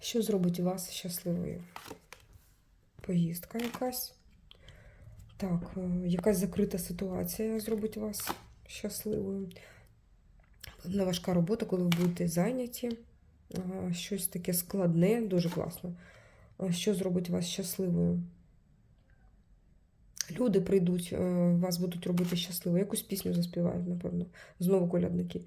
Що зробить вас щасливою? Поїздка якась. Так, е, якась закрита ситуація зробить вас щасливою. Певна важка робота, коли ви будете зайняті. Щось таке складне, дуже класно. Що зробить вас щасливою? Люди прийдуть, е, вас будуть робити щасливою. Якусь пісню заспівають, напевно. Знову колядники.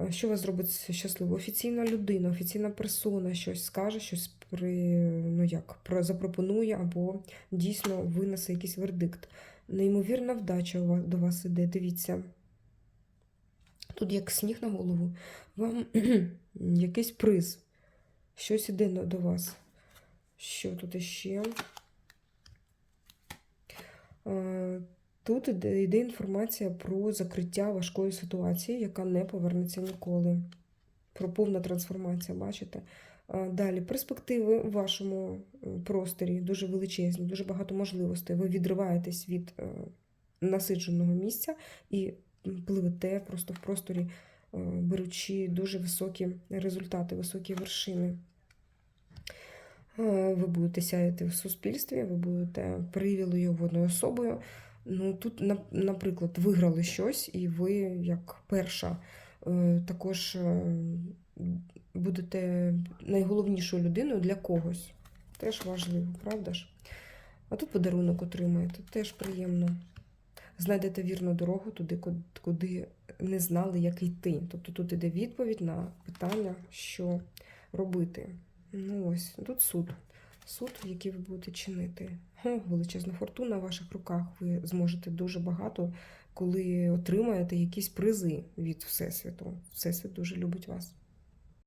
А Що вас зробить щасливою? Офіційна людина, офіційна персона щось скаже, щось при, ну як, про, запропонує або дійсно винесе якийсь вердикт. Неймовірна вдача до вас іде. Дивіться. Тут як сніг на голову. Вам якийсь приз. Щось іде до вас. Що тут іще? Тут йде інформація про закриття важкої ситуації, яка не повернеться ніколи. Про повна трансформація, бачите? Далі перспективи в вашому е, просторі дуже величезні, дуже багато можливостей. Ви відриваєтесь від е, насидженого місця і пливете просто в просторі, е, беручи дуже високі результати, високі вершини. Ви будете сяяти в суспільстві, ви будете привілейованою особою. Ну, тут, на- наприклад, виграли щось, і ви, як перша, е, також е, будете найголовнішою людиною для когось. Теж важливо, правда ж? А тут подарунок отримаєте, теж приємно. Знайдете вірну дорогу туди, куди не знали, як йти. Тобто тут іде відповідь на питання, що робити. Ну ось, тут суд. Суд, який ви будете чинити. Величезна фортуна в ваших руках. Ви зможете дуже багато, коли отримаєте якісь призи від Всесвіту. Всесвіт дуже любить вас.